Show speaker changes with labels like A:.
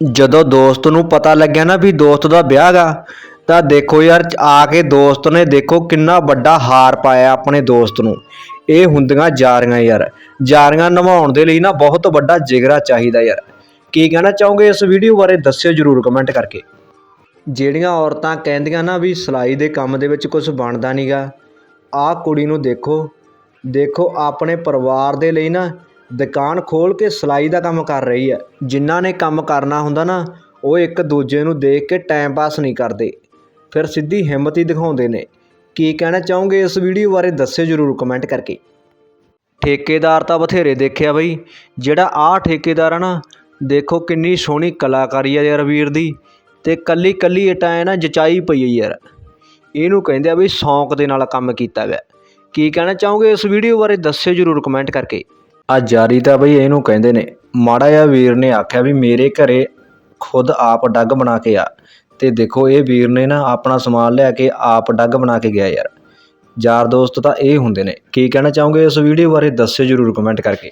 A: ਜਦੋਂ ਦੋਸਤ ਨੂੰ ਪਤਾ ਲੱਗਿਆ ਨਾ ਵੀ ਦੋਸਤ ਦਾ ਵਿਆਹ ਗਾ ਤਾਂ ਦੇਖੋ ਯਾਰ, ਆ ਕੇ ਦੋਸਤ ਨੇ ਦੇਖੋ ਕਿੰਨਾ ਵੱਡਾ ਹਾਰ ਪਾਇਆ ਆਪਣੇ ਦੋਸਤ ਨੂੰ। ਇਹ ਹੁੰਦੀਆਂ ਜਾਰੀਆਂ ਯਾਰ। ਜਾਰੀਆਂ ਨਿਭਾਉਣ ਦੇ ਲਈ ਨਾ ਬਹੁਤ ਵੱਡਾ ਜਿਗਰਾ ਚਾਹੀਦਾ ਯਾਰ। ਕੀ ਕਹਿਣਾ ਚਾਹੋਗੇ ਇਸ ਵੀਡੀਓ ਬਾਰੇ, ਦੱਸਿਓ ਜਰੂਰ ਕਮੈਂਟ ਕਰਕੇ। ਜਿਹੜੀਆਂ ਔਰਤਾਂ ਕਹਿੰਦੀਆਂ ਨਾ ਵੀ ਸਿਲਾਈ ਦੇ ਕੰਮ ਦੇ ਵਿੱਚ ਕੁਝ ਬਣਦਾ ਨਹੀਂਗਾ ਆਹ ਕੁੜੀ ਨੂੰ ਦੇਖੋ। ਦੇਖੋ ਆਪਣੇ ਪਰਿਵਾਰ ਦੇ ਲਈ ਨਾ ਦੁਕਾਨ ਖੋਲ੍ਹ ਕੇ ਸਿਲਾਈ ਦਾ ਕੰਮ ਕਰ ਰਹੀ ਹੈ। ਜਿਨ੍ਹਾਂ ਨੇ ਕੰਮ ਕਰਨਾ ਹੁੰਦਾ ਨਾ, ਉਹ ਇੱਕ ਦੂਜੇ ਨੂੰ ਦੇਖ ਕੇ ਟਾਈਮ ਪਾਸ ਨਹੀਂ ਕਰਦੇ। ਫਿਰ ਸਿੱਧੀ ਹਿੰਮਤ ਹੀ ਦਿਖਾਉਂਦੇ ਨੇ। ਕੀ ਕਹਿਣਾ ਚਾਹੋਗੇ ਇਸ ਵੀਡੀਓ ਬਾਰੇ, ਦੱਸਿਓ ਜਰੂਰ ਕਮੈਂਟ ਕਰਕੇ। ਠੇਕੇਦਾਰ ਤਾਂ ਬਥੇਰੇ ਦੇਖਿਆ ਬਈ। ਜਿਹੜਾ ਆਹ ਠੇਕੇਦਾਰ ਆ ਨਾ, ਦੇਖੋ ਕਿੰਨੀ ਸੋਹਣੀ ਕਲਾਕਾਰੀ ਆ ਯਾਰ ਵੀਰ ਦੀ। ਤੇ ਕੱਲੀ ਕੱਲੀ ਇਟਾਂ ਐ ਨਾ ਜਚਾਈ ਪਈ ਹੈ ਯਾਰ। ਇਹਨੂੰ ਕਹਿੰਦੇ ਆ ਵੀ ਸ਼ੌਂਕ ਦੇ ਨਾਲ ਕੰਮ ਕੀਤਾ ਗਿਆ ਕੀ ਕਹਿਣਾ ਚਾਹੋਗੇ ਇਸ ਵੀਡੀਓ ਬਾਰੇ, ਦੱਸਿਓ ਜਰੂਰ ਕਮੈਂਟ ਕਰਕੇ। ਆ ਜਾਰੀ ਤਾਂ ਬਈ ਇਹਨੂੰ ਕਹਿੰਦੇ ਨੇ। ਮਾੜਾ ਜਿਹਾ ਵੀਰ ਨੇ ਆਖਿਆ ਵੀ ਮੇਰੇ ਘਰੇ ਖੁਦ ਆਪ ਡੱਗ ਬਣਾ ਕੇ ਆ। ਤੇ ਦੇਖੋ ਇਹ ਵੀਰ ਨੇ ਨਾ ਆਪਣਾ ਸਮਾਨ ਲਿਆ ਕੇ ਆਪ ਡੱਗ ਬਣਾ ਕੇ ਗਿਆ ਯਾਰ। ਯਾਰ ਦੋਸਤ ਤਾਂ ਇਹ ਹੁੰਦੇ ਨੇ। ਕੀ ਕਹਿਣਾ ਚਾਹੋਗੇ ਇਸ ਵੀਡੀਓ ਬਾਰੇ, ਦੱਸਿਓ ਜਰੂਰ ਕਮੈਂਟ ਕਰਕੇ।